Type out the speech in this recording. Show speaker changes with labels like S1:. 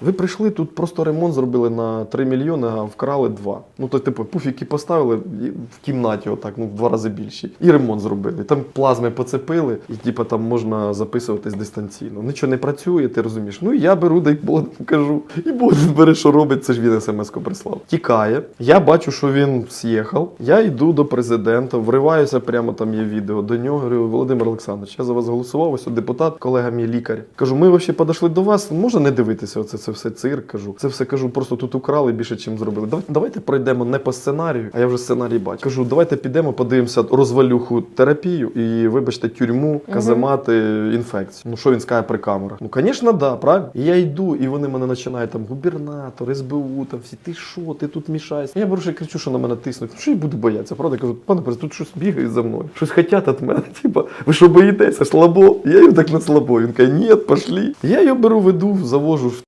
S1: Ви прийшли, тут просто ремонт зробили на 3 мільйони, а вкрали 2. Ну то, типу, пуфіки поставили в кімнаті, отак, ну в два рази більші. І ремонт зробили. Там плазми поцепили, і типу, там можна записуватись дистанційно. Нічого не працює, ти розумієш. Ну я беру, дай Богдан кажу. І Богдан бере, що робить, це ж він смс-ку прислав. Тікає. Я бачу, що він з'їхав. Я йду до президента, вриваюся, прямо там є відео до нього. Говорю, Володимир Олександрович, я за вас голосував, ось депутат, колега мій лікар. Кажу, ми взагалі подошли до вас. Можна не дивитися, оце це все цирк. Кажу. Це все кажу, просто тут украли більше, чим зробили. Давайте, давайте пройдемо не по сценарію, а я вже сценарій бачу. Кажу, давайте підемо, подивимося розвалюху терапію і, вибачте, тюрму, каземати, інфекцію. Ну що він скаже при камерах? Ну, звісно, да, правильно. І я йду, і вони мене починають там губернатор, СБУ, там всі, ти що, ти тут мішаєшся? Я ще кричу, що на мене тиснуть. Ну, що я буду боятися? Правда, кажу, пане президент, тут щось бігають за мною, щось хотять від мене. Типа, ви що боїтеся? Слабо? Я їм так не слабо. Він каже, ні, пошлі. Я його беру, веду, завожу